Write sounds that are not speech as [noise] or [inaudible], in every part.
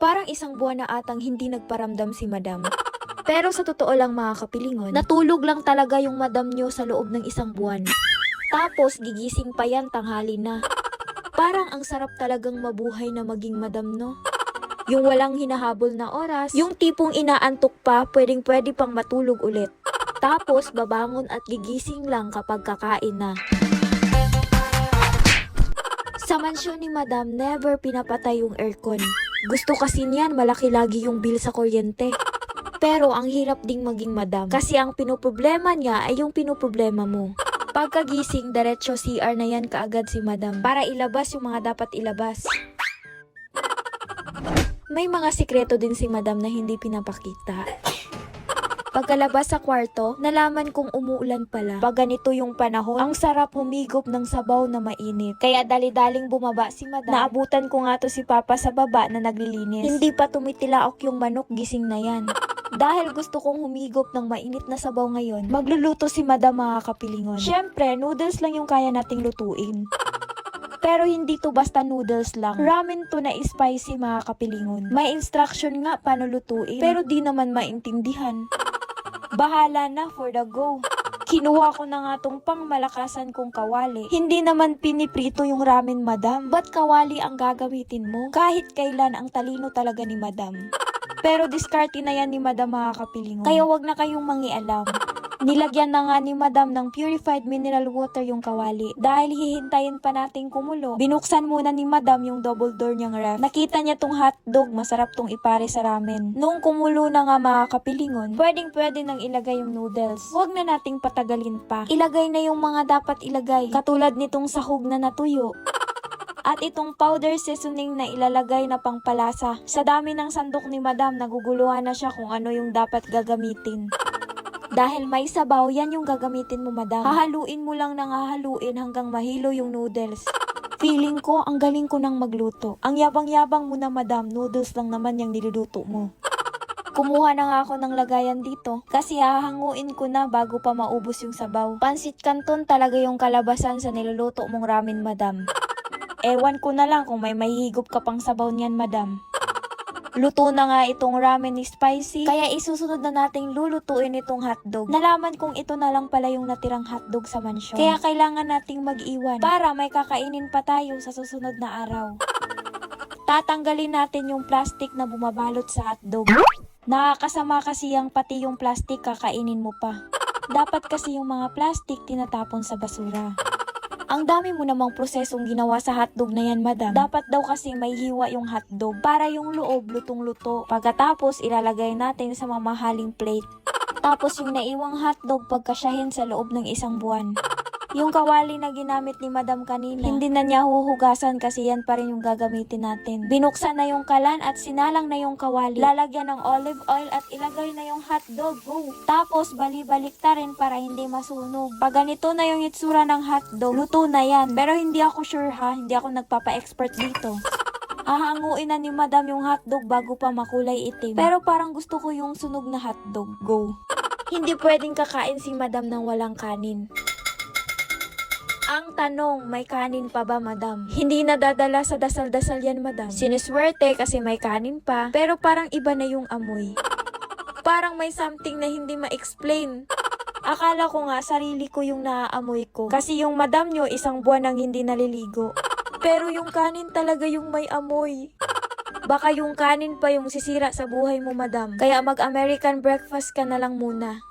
Parang isang buwan na atang hindi nagparamdam si madam. Pero sa totoo lang mga kapilingon, natulog lang talaga yung madam nyo sa loob ng isang buwan. Tapos gigising pa yan tanghali na. Parang ang sarap talagang mabuhay na maging madam no. Yung walang hinahabol na oras, yung tipong inaantok pa, pwedeng pwede pang matulog ulit. Tapos babangon at gigising lang kapag kakain na. Sa mansyon ni Madam, never pinapatay yung aircon. Gusto kasi niyan malaki lagi yung bill sa kuryente. Pero ang hirap ding maging madam kasi ang pinoproblema niya ay yung pinoproblema mo. Pagkagising, diretso CR na yan kaagad si madam para ilabas yung mga dapat ilabas. May mga sikreto din si madam na hindi pinapakita. Pagkalabas sa kwarto, nalaman kong umuulan pala. Pag ganito yung panahon, ang sarap humigop ng sabaw na mainit. Kaya dali-daling bumaba si madam. Naabutan ko nga to si papa sa baba na naglilinis. Hindi pa tumitilaok yung manok, gising na yan. [laughs] Dahil gusto kong humigop ng mainit na sabaw ngayon, magluluto si madam mga kapilingon. Siyempre, noodles lang yung kaya nating lutuin. [laughs] Pero hindi to basta noodles lang. Ramen to na spicy mga kapilingon. May instruction nga paano lutuin, pero di naman maintindihan. [laughs] Bahala na for the go. Kinuha ko na nga tong pang malakasan kong kawali. Hindi naman piniprito yung ramen, madam. Ba't kawali ang gagamitin mo? Kahit kailan ang talino talaga ni madam. Pero diskarte na yan ni madam mga kapilingon. Kaya wag na kayong mangialam. Nilagyan na nga ni madam ng purified mineral water yung kawali. Dahil hihintayin pa nating kumulo, binuksan muna ni madam yung double door niyang ref. Nakita niya tong hotdog, masarap tong ipare sa ramen. Nung kumulo na nga mga kapilingon, pwedeng pwede nang ilagay yung noodles. Huwag na nating patagalin pa. Ilagay na yung mga dapat ilagay. Katulad nitong sahog na natuyo. At itong powder seasoning na ilalagay na pangpalasa. Sa dami ng sandok ni madam, naguguluhan na siya kung ano yung dapat gagamitin. Dahil may sabaw, yan yung gagamitin mo, madam. Hahaluin mo lang ng hahaluin hanggang mahilo yung noodles. [laughs] Feeling ko, ang galing ko nang magluto. Ang yabang-yabang mo na, madam. Noodles lang naman yung niluluto mo. Kumuha na nga ako ng lagayan dito kasi hahanguin ko na bago pa maubos yung sabaw. Pansit canton talaga yung kalabasan sa niluluto mong ramen, madam. [laughs] Ewan ko na lang kung may mahihigop ka pang sabaw niyan, madam. Luto na nga itong ramen ni Spicy, kaya isusunod na nating lulutuin itong hotdog. Nalaman kong ito na lang pala yung natirang hotdog sa mansyon. Kaya kailangan nating mag-iwan para may kakainin pa tayo sa susunod na araw. Tatanggalin natin yung plastic na bumabalot sa hotdog. Nakakasama kasi yung pati yung plastic kakainin mo pa. Dapat kasi yung mga plastic tinatapon sa basura. Ang dami mo namang prosesong ginawa sa hotdog na yan, madam. Dapat daw kasi may hiwa yung hotdog para yung loob lutong-luto. Pagkatapos, ilalagay natin sa mamahaling plate. Tapos yung naiwang hotdog pagkasyahin sa loob ng isang buwan. Yung kawali na ginamit ni Madam kanina, hindi na niya huhugasan kasi yan pa rin yung gagamitin natin. Binuksan na yung kalan at sinalang na yung kawali. Lalagyan ng olive oil at ilagay na yung hotdog. Go! Tapos bali-balik ta rin para hindi masunog. Pag ganito na yung itsura ng hotdog, luto na yan. Pero hindi ako sure ha, hindi ako nagpapa-expert dito. [laughs] Ahanguin na ni Madam yung hotdog bago pa makulay itim. Pero parang gusto ko yung sunog na hotdog. Go! Hindi pwedeng kakain si Madam ng walang kanin. Ang tanong, may kanin pa ba, madam? Hindi nadadala sa dasal-dasal yan, madam. Siniswerte kasi may kanin pa, pero parang iba na yung amoy. Parang may something na hindi ma-explain. Akala ko nga sarili ko yung naaamoy ko. Kasi yung madam nyo isang buwan nang hindi naliligo. Pero yung kanin talaga yung may amoy. Baka yung kanin pa yung sisira sa buhay mo, madam. Kaya mag-American breakfast ka na lang muna.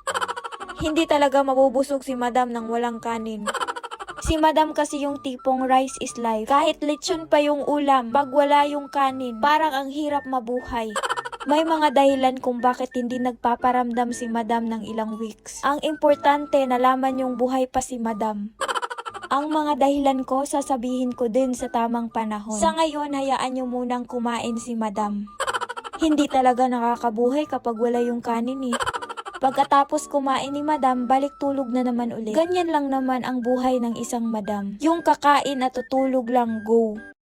Hindi talaga mabubusog si madam ng walang kanin. Si madam kasi yung tipong rice is life. Kahit lechon pa yung ulam, pag wala yung kanin, parang ang hirap mabuhay. May mga dahilan kung bakit hindi nagpaparamdam si madam ng ilang weeks. Ang importante, nalaman yung buhay pa si madam. Ang mga dahilan ko, sasabihin ko din sa tamang panahon. Sa ngayon, hayaan nyo munang kumain si madam. Hindi talaga nakakabuhay kapag wala yung kanin eh. Pagkatapos kumain ni madam, balik tulog na naman ulit. Ganyan lang naman ang buhay ng isang madam. Yung kakain at tutulog lang, go.